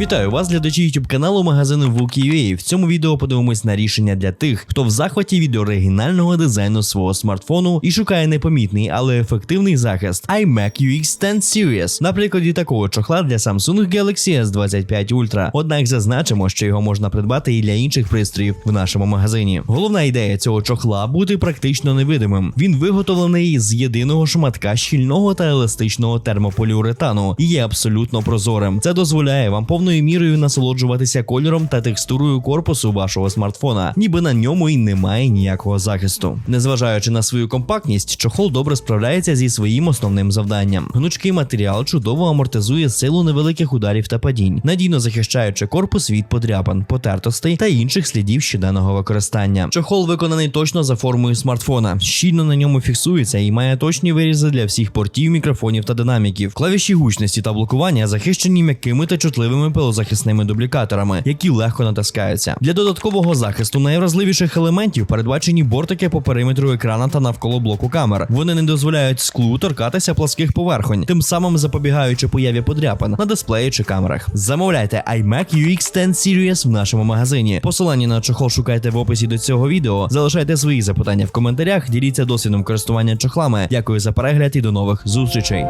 Вітаю вас, глядачі YouTube каналу магазину Vuki.ua. В цьому відео подивимось на рішення для тих, хто в захваті від оригінального дизайну свого смартфону і шукає непомітний, але ефективний захист iMac UX 10 Series на прикладі такого чохла для Samsung Galaxy S25 Ultra. Однак зазначимо, що його можна придбати і для інших пристроїв в нашому магазині. Головна ідея цього чохла бути практично невидимим. Він виготовлений з єдиного шматка щільного та еластичного термополіуретану і є абсолютно прозорим. Це дозволяє вам повною мірою насолоджуватися кольором та текстурою корпусу вашого смартфона, ніби на ньому й немає ніякого захисту. Незважаючи на свою компактність, чохол добре справляється зі своїм основним завданням. Гнучкий матеріал чудово амортизує силу невеликих ударів та падінь, надійно захищаючи корпус від подряпин, потертостей та інших слідів щоденного використання. Чохол виконаний точно за формою смартфона, щільно на ньому фіксується і має точні вирізи для всіх портів, мікрофонів та динаміків. Клавіші гучності та блокування захищені м'якими та чутливими пилозахисними дублікаторами, які легко натискаються. Для додаткового захисту найвразливіших елементів передбачені бортики по периметру екрана та навколо блоку камер. Вони не дозволяють склу торкатися пласких поверхонь, тим самим запобігаючи появі подряпин на дисплеї чи камерах. Замовляйте iMac UX 10 Series в нашому магазині. Посилання на чохол шукайте в описі до цього відео. Залишайте свої запитання в коментарях, діліться досвідом користування чохлами. Дякую за перегляд і до нових зустрічей.